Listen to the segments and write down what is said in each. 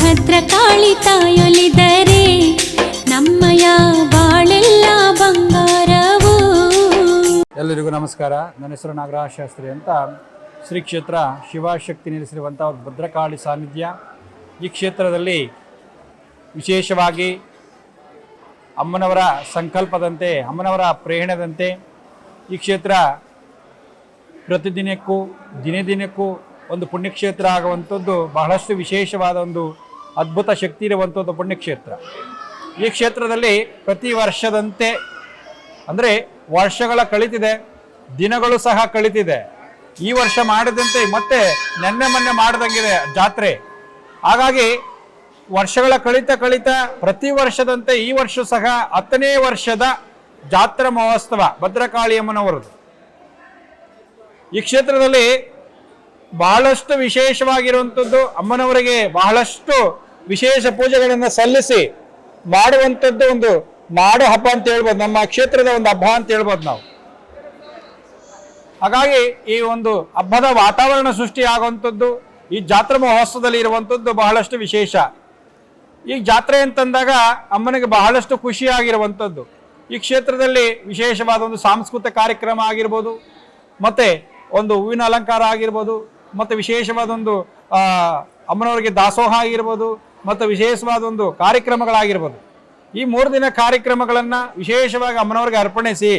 ಭದ್ರಕಾಳಿ ತಾಯೊಲಿದರೆ ನಮ್ಮಯ ಬಾಳೆಲ್ಲ ಬಂಗಾರವು. ಎಲ್ಲರಿಗೂ ನಮಸ್ಕಾರ. ನನ್ನ ಹೆಸರು ನಾಗರಾಜ ಶಾಸ್ತ್ರಿ ಅಂತ ಶ್ರೀ ಕ್ಷೇತ್ರ ಶಿವಶಕ್ತಿ ನೆಲೆಸಿರುವಂಥ ಭದ್ರಕಾಳಿ ಸಾನ್ನಿಧ್ಯ. ಈ ಕ್ಷೇತ್ರದಲ್ಲಿ ವಿಶೇಷವಾಗಿ ಅಮ್ಮನವರ ಸಂಕಲ್ಪದಂತೆ, ಅಮ್ಮನವರ ಪ್ರೇರಣೆದಂತೆ ಈ ಕ್ಷೇತ್ರ ಪ್ರತಿದಿನಕ್ಕೂ ದಿನೇ ದಿನಕ್ಕೂ ಒಂದು ಪುಣ್ಯಕ್ಷೇತ್ರ ಆಗುವಂಥದ್ದು ಬಹಳಷ್ಟು ವಿಶೇಷವಾದ ಒಂದು ಅದ್ಭುತ ಶಕ್ತಿ ಇರುವಂಥದ್ದು ಪುಣ್ಯಕ್ಷೇತ್ರ. ಈ ಕ್ಷೇತ್ರದಲ್ಲಿ ಪ್ರತಿ ವರ್ಷದಂತೆ ಅಂದರೆ ವರ್ಷಗಳ ಕಳಿತಿದೆ, ದಿನಗಳು ಸಹ ಕಳಿತಿದೆ. ಈ ವರ್ಷ ಮಾಡಿದಂತೆ ಮತ್ತೆ ನೆನ್ನೆ ಮೊನ್ನೆ ಮಾಡಿದಂಗಿದೆ ಜಾತ್ರೆ. ಹಾಗಾಗಿ ವರ್ಷಗಳ ಕಳಿತ ಕಳಿತ ಪ್ರತಿ ವರ್ಷದಂತೆ ಈ ವರ್ಷ ಸಹ ಹತ್ತನೇ ವರ್ಷದ ಜಾತ್ರಾ ಮಹೋತ್ಸವ ಭದ್ರಕಾಳಿಯಮ್ಮನವರದು. ಈ ಕ್ಷೇತ್ರದಲ್ಲಿ ಬಹಳಷ್ಟು ವಿಶೇಷವಾಗಿರುವಂಥದ್ದು ಅಮ್ಮನವರಿಗೆ ಬಹಳಷ್ಟು ವಿಶೇಷ ಪೂಜೆಗಳನ್ನು ಸಲ್ಲಿಸಿ ಮಾಡುವಂಥದ್ದು ಒಂದು ಮಾಡೋ ಹಬ್ಬ ಅಂತ ಹೇಳ್ಬೋದು. ನಮ್ಮ ಕ್ಷೇತ್ರದ ಒಂದು ಹಬ್ಬ ಅಂತ ಹೇಳ್ಬೋದು ನಾವು. ಹಾಗಾಗಿ ಈ ಒಂದು ಹಬ್ಬದ ವಾತಾವರಣ ಸೃಷ್ಟಿ ಆಗುವಂಥದ್ದು, ಈ ಜಾತ್ರಾ ಮಹೋತ್ಸವದಲ್ಲಿ ಇರುವಂಥದ್ದು ಬಹಳಷ್ಟು ವಿಶೇಷ. ಈ ಜಾತ್ರೆ ಅಂತಂದಾಗ ಅಮ್ಮನಿಗೆ ಬಹಳಷ್ಟು ಖುಷಿಯಾಗಿರುವಂಥದ್ದು. ಈ ಕ್ಷೇತ್ರದಲ್ಲಿ ವಿಶೇಷವಾದ ಒಂದು ಸಾಂಸ್ಕೃತಿಕ ಕಾರ್ಯಕ್ರಮ ಆಗಿರ್ಬೋದು, ಮತ್ತು ಒಂದು ಹೂವಿನ ಅಲಂಕಾರ ಆಗಿರ್ಬೋದು, ಮತ್ತು ವಿಶೇಷವಾದ ಒಂದು ಅಮ್ಮನವರಿಗೆ ದಾಸೋಹ ಆಗಿರ್ಬೋದು ಮತ್ತು ವಿಶೇಷವಾದ ಒಂದು ಕಾರ್ಯಕ್ರಮಗಳಾಗಿರ್ಬೋದು. ಈ ಮೂರು ದಿನ ಕಾರ್ಯಕ್ರಮಗಳನ್ನು ವಿಶೇಷವಾಗಿ ಅಮ್ಮನವ್ರಿಗೆ ಅರ್ಪಣಿಸಿ,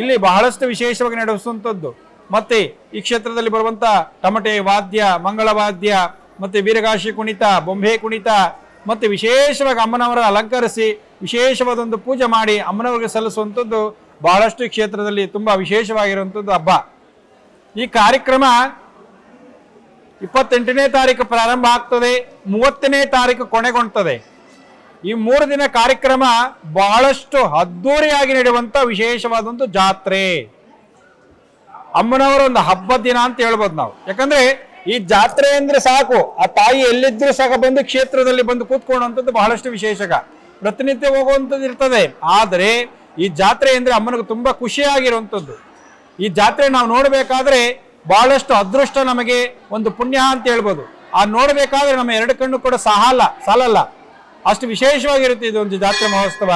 ಇಲ್ಲಿ ಬಹಳಷ್ಟು ವಿಶೇಷವಾಗಿ ನಡೆಸುವಂಥದ್ದು. ಮತ್ತು ಈ ಕ್ಷೇತ್ರದಲ್ಲಿ ಬರುವಂಥ ಟಮಟೆ ವಾದ್ಯ, ಮಂಗಳ ವಾದ್ಯ, ಮತ್ತೆ ವೀರಗಾಶಿ ಕುಣಿತ, ಬೊಂಬೆ ಕುಣಿತ, ಮತ್ತು ವಿಶೇಷವಾಗಿ ಅಮ್ಮನವರ ಅಲಂಕರಿಸಿ ವಿಶೇಷವಾದ ಒಂದು ಪೂಜೆ ಮಾಡಿ ಅಮ್ಮನವ್ರಿಗೆ ಸಲ್ಲಿಸುವಂಥದ್ದು ಬಹಳಷ್ಟು ಕ್ಷೇತ್ರದಲ್ಲಿ ತುಂಬ ವಿಶೇಷವಾಗಿರುವಂಥದ್ದು ಹಬ್ಬ. ಈ ಕಾರ್ಯಕ್ರಮ ಇಪ್ಪತ್ತೆಂಟನೇ ತಾರೀಕು ಪ್ರಾರಂಭ ಆಗ್ತದೆ, ಮೂವತ್ತನೇ ತಾರೀಕು ಕೊನೆಗೊಳ್ತದೆ ಈ ಮೂರು ದಿನ ಕಾರ್ಯಕ್ರಮ ಬಹಳಷ್ಟು ಅದ್ದೂರಿಯಾಗಿ ನಡೆಯುವಂತ ವಿಶೇಷವಾದಂತ ಜಾತ್ರೆ. ಅಮ್ಮನವರ ಒಂದು ಹಬ್ಬದ ದಿನ ಅಂತ ಹೇಳ್ಬೋದು ನಾವು. ಯಾಕಂದ್ರೆ ಈ ಜಾತ್ರೆ ಅಂದ್ರೆ ಸಾಕು. ಆ ತಾಯಿ ಎಲ್ಲಿದ್ರು ಸಹ ಬಂದು ಕ್ಷೇತ್ರದಲ್ಲಿ ಬಂದು ಕೂತ್ಕೊಳ್ಳುವಂಥದ್ದು ಬಹಳಷ್ಟು ವಿಶೇಷಕ. ಪ್ರತಿನಿತ್ಯ ಹೋಗುವಂಥದ್ದು ಇರ್ತದೆ. ಆದರೆ ಈ ಜಾತ್ರೆ ಅಂದ್ರೆ ಅಮ್ಮನಿಗೆ ತುಂಬಾ ಖುಷಿಯಾಗಿರುವಂಥದ್ದು. ಈ ಜಾತ್ರೆ ನಾವು ನೋಡಬೇಕಾದ್ರೆ ಬಹಳಷ್ಟು ಅದೃಷ್ಟ ನಮಗೆ ಒಂದು ಪುಣ್ಯ ಅಂತ ಹೇಳ್ಬೋದು. ಆ ನೋಡಬೇಕಾದ್ರೆ ನಮ್ಮ ಎರಡು ಕಣ್ಣು ಕೂಡ ಸಾಲಲ್ಲ ಸಾಲಲ್ಲ. ಅಷ್ಟು ವಿಶೇಷವಾಗಿರುತ್ತೆ ಇದು ಒಂದು ಜಾತ್ರೆ ಮಹೋತ್ಸವ.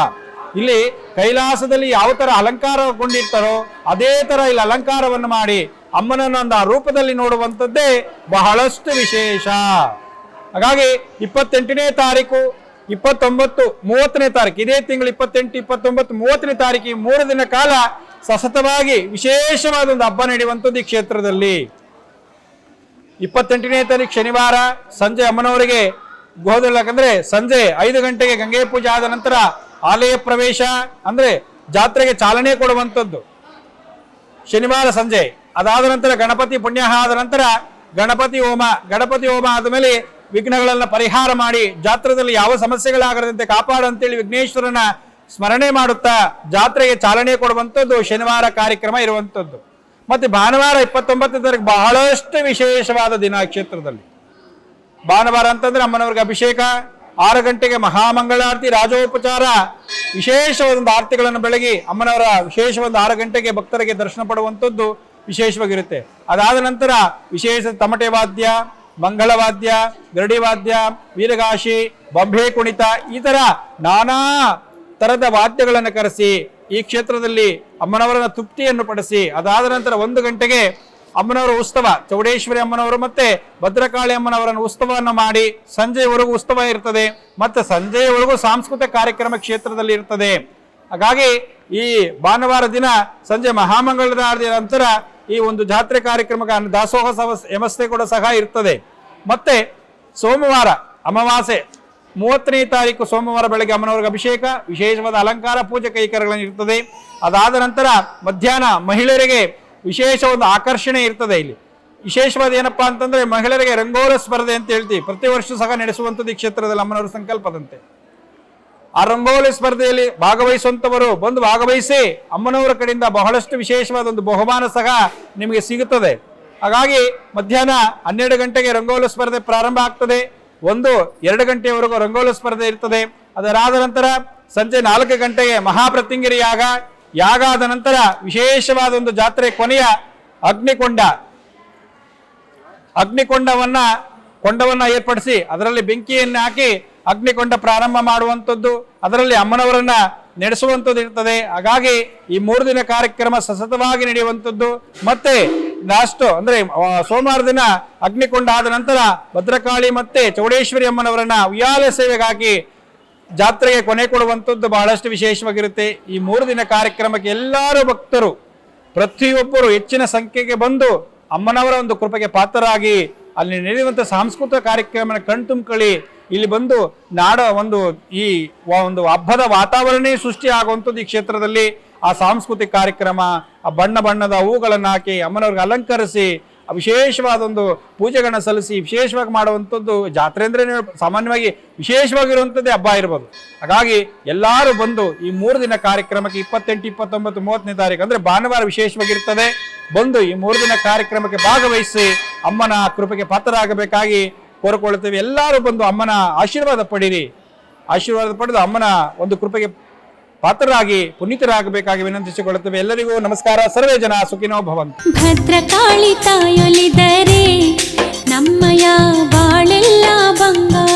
ಇಲ್ಲಿ ಕೈಲಾಸದಲ್ಲಿ ಯಾವ ತರ ಅಲಂಕಾರಗೊಂಡಿರ್ತಾರೋ ಅದೇ ತರ ಇಲ್ಲಿ ಅಲಂಕಾರವನ್ನು ಮಾಡಿ ಅಮ್ಮನನ್ನು ಆ ರೂಪದಲ್ಲಿ ನೋಡುವಂಥದ್ದೇ ಬಹಳಷ್ಟು ವಿಶೇಷ. ಹಾಗಾಗಿ ಇಪ್ಪತ್ತೆಂಟನೇ ತಾರೀಕು, ಇಪ್ಪತ್ತೊಂಬತ್ತು, ಮೂವತ್ತನೇ ತಾರೀಕು, ಇದೇ ತಿಂಗಳು ಇಪ್ಪತ್ತೆಂಟು, ಇಪ್ಪತ್ತೊಂಬತ್ತು, ಮೂವತ್ತನೇ ತಾರೀಕು ಮೂರು ದಿನ ಕಾಲ ಸತತವಾಗಿ ವಿಶೇಷವಾದ ಒಂದು ಹಬ್ಬ ನಡೆಯುವಂಥದ್ದು ಈ ಕ್ಷೇತ್ರದಲ್ಲಿ. ಇಪ್ಪತ್ತೆಂಟನೇ ತಾರೀಕು ಶನಿವಾರ ಸಂಜೆ ಅಮ್ಮನವರಿಗೆ ಯಾಕಂದ್ರೆ ಸಂಜೆ ಐದು ಗಂಟೆಗೆ ಗಂಗೆ ಪೂಜೆ ಆದ ನಂತರ ಆಲಯ ಪ್ರವೇಶ, ಅಂದ್ರೆ ಜಾತ್ರೆಗೆ ಚಾಲನೆ ಕೊಡುವಂಥದ್ದು. ಶನಿವಾರ ಸಂಜೆ ಅದಾದ ನಂತರ ಗಣಪತಿ ಪುಣ್ಯ ಆದ ನಂತರ ಗಣಪತಿ ಹೋಮ ಗಣಪತಿ ಹೋಮ ಆದಮೇಲೆ ವಿಘ್ನಗಳನ್ನ ಪರಿಹಾರ ಮಾಡಿ ಜಾತ್ರದಲ್ಲಿ ಯಾವ ಸಮಸ್ಯೆಗಳಾಗದಂತೆ ಕಾಪಾಡು ಅಂತೇಳಿ ವಿಘ್ನೇಶ್ವರನ ಸ್ಮರಣೆ ಮಾಡುತ್ತಾ ಜಾತ್ರೆಗೆ ಚಾಲನೆ ಕೊಡುವಂಥದ್ದು ಶನಿವಾರ ಕಾರ್ಯಕ್ರಮ ಇರುವಂಥದ್ದು. ಮತ್ತೆ ಭಾನುವಾರ ಇಪ್ಪತ್ತೊಂಬತ್ತನೇ ಬಹಳಷ್ಟು ವಿಶೇಷವಾದ ದಿನ ಕ್ಷೇತ್ರದಲ್ಲಿ ಭಾನುವಾರ ಅಂತಂದ್ರೆ ಅಮ್ಮನವ್ರಿಗೆ ಅಭಿಷೇಕ, ಆರು ಗಂಟೆಗೆ ಮಹಾಮಂಗಳಾರತಿ, ರಾಜೋಪಚಾರ ವಿಶೇಷವಾದ ಆರತಿಗಳನ್ನು ಬೆಳಗಿ ಅಮ್ಮನವರ ವಿಶೇಷವಾದ ಆರು ಗಂಟೆಗೆ ಭಕ್ತರಿಗೆ ದರ್ಶನ ಪಡುವಂಥದ್ದು ವಿಶೇಷವಾಗಿರುತ್ತೆ. ಅದಾದ ನಂತರ ವಿಶೇಷ ತಮಟೆ ವಾದ್ಯ ಮಂಗಳವಾದ್ಯ ಗರಡಿ ವಾದ್ಯ, ವೀರಗಾಶಿ, ಬೊಂಬೆ ಕುಣಿತ, ಈ ಥರ ನಾನಾ ತರದ ವಾದ್ಯಗಳನ್ನು ಕರೆಸಿ, ಈ ಕ್ಷೇತ್ರದಲ್ಲಿ ಅಮ್ಮನವರ ತೃಪ್ತಿಯನ್ನು ಪಡಿಸಿ, ಅದಾದ ನಂತರ ಒಂದು ಗಂಟೆಗೆ ಅಮ್ಮನವರ ಉತ್ಸವ, ಚೌಡೇಶ್ವರಿ ಅಮ್ಮನವರು ಮತ್ತೆ ಭದ್ರಕಾಳಿ ಅಮ್ಮನವರನ್ನು ಉತ್ಸವವನ್ನು ಮಾಡಿ ಸಂಜೆಯವರೆಗೂ ಉತ್ಸವ ಇರ್ತದೆ. ಮತ್ತೆ ಸಂಜೆಯವರೆಗೂ ಸಾಂಸ್ಕೃತಿಕ ಕಾರ್ಯಕ್ರಮ ಕ್ಷೇತ್ರದಲ್ಲಿ ಇರ್ತದೆ. ಹಾಗಾಗಿ ಈ ಭಾನುವಾರ ದಿನ ಸಂಜೆ ಮಹಾಮಂಗಳದ ನಂತರ ಈ ಒಂದು ಜಾತ್ರೆ ಕಾರ್ಯಕ್ರಮಕ್ಕೆ ದಾಸೋಹ ವ್ಯವಸ್ಥೆ ಕೂಡ ಸಹ ಇರ್ತದೆ. ಮತ್ತೆ ಸೋಮವಾರ ಅಮಾವಾಸ್ಯೆ ಮೂವತ್ತನೇ ತಾರೀಕು ಸೋಮವಾರ ಬೆಳಗ್ಗೆ ಅಮ್ಮನವರಿಗೆ ಅಭಿಷೇಕ, ವಿಶೇಷವಾದ ಅಲಂಕಾರ, ಪೂಜೆ ಕೈಕರಗಳನ್ನು ಇರ್ತದೆ ಅದಾದ ನಂತರ ಮಧ್ಯಾಹ್ನ ಮಹಿಳೆಯರಿಗೆ ವಿಶೇಷ ಒಂದು ಆಕರ್ಷಣೆ ಇರ್ತದೆ ಇಲ್ಲಿ. ವಿಶೇಷವಾದ ಏನಪ್ಪಾ ಅಂತಂದ್ರೆ ಮಹಿಳೆಯರಿಗೆ ರಂಗೋಲ ಸ್ಪರ್ಧೆ ಅಂತ ಹೇಳ್ತೀವಿ. ಪ್ರತಿ ವರ್ಷ ಸಹ ನಡೆಸುವಂಥದ್ದು ಈ ಕ್ಷೇತ್ರದಲ್ಲಿ ಅಮ್ಮನವರ ಸಂಕಲ್ಪದಂತೆ. ಆ ರಂಗೋಲಿ ಸ್ಪರ್ಧೆಯಲ್ಲಿ ಭಾಗವಹಿಸುವಂಥವರು ಬಂದು ಭಾಗವಹಿಸಿ ಅಮ್ಮನವರ ಕಡೆಯಿಂದ ಬಹಳಷ್ಟು ವಿಶೇಷವಾದ ಒಂದು ಬಹುಮಾನ ಸಹ ನಿಮಗೆ ಸಿಗುತ್ತದೆ. ಹಾಗಾಗಿ ಮಧ್ಯಾಹ್ನ ಹನ್ನೆರಡು ಗಂಟೆಗೆ ರಂಗೋಲಿ ಸ್ಪರ್ಧೆ ಪ್ರಾರಂಭ ಆಗ್ತದೆ. ಒಂದು, ಎರಡು ಗಂಟೆಯವರೆಗೂ ರಂಗೋಲಿ ಸ್ಪರ್ಧೆ ಇರ್ತದೆ. ಅದರಾದ ನಂತರ ಸಂಜೆ ನಾಲ್ಕು ಗಂಟೆಗೆ ಮಹಾಪ್ರತಿಂಗಿರಿ ಯಾಗ. ಯಾಗ ಆದ ನಂತರ ವಿಶೇಷವಾದ ಒಂದು ಜಾತ್ರೆ ಕೊನೆಯ ಅಗ್ನಿಕೊಂಡ. ಅಗ್ನಿಕೊಂಡವನ್ನ, ಕೊಂಡವನ್ನ ಏರ್ಪಡಿಸಿ ಅದರಲ್ಲಿ ಬೆಂಕಿಯನ್ನು ಹಾಕಿ ಅಗ್ನಿಕೊಂಡ ಪ್ರಾರಂಭ ಮಾಡುವಂಥದ್ದು, ಅದರಲ್ಲಿ ಅಮ್ಮನವರನ್ನ ನಡೆಸುವಂಥದ್ದು ಇರ್ತದೆ. ಹಾಗಾಗಿ ಈ ಮೂರು ದಿನ ಕಾರ್ಯಕ್ರಮ ಸತತವಾಗಿ ನಡೆಯುವಂಥದ್ದು. ಮತ್ತೆ ಲಾಸ್ಟ್ ಅಂದ್ರೆ ಸೋಮವಾರ ದಿನ ಅಗ್ನಿಕೊಂಡ ಆದ ನಂತರ ಭದ್ರಕಾಳಿ ಮತ್ತೆ ಚೌಡೇಶ್ವರಿ ಅಮ್ಮನವರನ್ನ ಉಯ್ಯಾಲೆ ಸೇವೆಗಾಗಿ ಜಾತ್ರೆಗೆ ಕೊನೆ ಕೊಡುವಂಥದ್ದು ಬಹಳಷ್ಟು ವಿಶೇಷವಾಗಿರುತ್ತೆ. ಈ ಮೂರು ದಿನ ಕಾರ್ಯಕ್ರಮಕ್ಕೆ ಎಲ್ಲರೂ ಭಕ್ತರು, ಪ್ರತಿಯೊಬ್ಬರು ಹೆಚ್ಚಿನ ಸಂಖ್ಯೆಗೆ ಬಂದು ಅಮ್ಮನವರ ಒಂದು ಕೃಪೆಗೆ ಪಾತ್ರರಾಗಿ ಅಲ್ಲಿ ನಡೆಯುವಂಥ ಸಾಂಸ್ಕೃತಿಕ ಕಾರ್ಯಕ್ರಮನ ಕಣ್ತುಂಬ್ಕೊಳ್ಳಿ ಇಲ್ಲಿ ಬಂದು ನಾಡ ಒಂದು ಈ ಒಂದು ಹಬ್ಬದ ವಾತಾವರಣವೇ ಸೃಷ್ಟಿ ಆಗುವಂಥದ್ದು ಈ ಕ್ಷೇತ್ರದಲ್ಲಿ. ಆ ಸಾಂಸ್ಕೃತಿಕ ಕಾರ್ಯಕ್ರಮ, ಆ ಬಣ್ಣ ಬಣ್ಣದ ಹೂಗಳನ್ನು ಹಾಕಿ ಅಮ್ಮನವ್ರಿಗೆ ಅಲಂಕರಿಸಿ ವಿಶೇಷವಾದ ಒಂದು ಪೂಜೆಗಳನ್ನ ಸಲ್ಲಿಸಿ, ವಿಶೇಷವಾಗಿ ಮಾಡುವಂಥದ್ದು ಜಾತ್ರೆ ಅಂದ್ರೆ ಸಾಮಾನ್ಯವಾಗಿ ವಿಶೇಷವಾಗಿರುವಂಥದ್ದೇ ಹಬ್ಬ ಇರ್ಬೋದು. ಹಾಗಾಗಿ ಎಲ್ಲರೂ ಬಂದು ಈ ಮೂರು ದಿನ ಕಾರ್ಯಕ್ರಮಕ್ಕೆ ಇಪ್ಪತ್ತೆಂಟು, ಇಪ್ಪತ್ತೊಂಬತ್ತು, ಮೂವತ್ತನೇ ತಾರೀಕು ಅಂದ್ರೆ ಭಾನುವಾರ ವಿಶೇಷವಾಗಿರ್ತದೆ. ಬಂದು ಈ ಮೂರು ದಿನ ಕಾರ್ಯಕ್ರಮಕ್ಕೆ ಭಾಗವಹಿಸಿ ಅಮ್ಮನ ಕೃಪೆಗೆ ಪಾತ್ರರಾಗಬೇಕಾಗಿ ಕೋರಿಕೊಳ್ಳುತ್ತೇವೆ ಎಲ್ಲರೂ ಬಂದು ಅಮ್ಮನ ಆಶೀರ್ವಾದ ಪಡೀರಿ. ಆಶೀರ್ವಾದ ಪಡೆದು ಅಮ್ಮನ ಒಂದು ಕೃಪೆಗೆ ಪಾತ್ರರಾಗಿ ಪುನೀತರಾಗಬೇಕಾಗಿ ವಿನಂತಿಸಿಕೊಳ್ಳುತ್ತೇವೆ. ಎಲ್ಲರಿಗೂ ನಮಸ್ಕಾರ. ಸರ್ವೇ ಜನ ಸುಖಿನೋ ಭವಂತ. ಭದ್ರಕಾಳಿ ತಾಯೊಲಿದರೆ ನಮ್ಮಯ ಬಾಳೆಲ್ಲ ಬಂಗಾರ.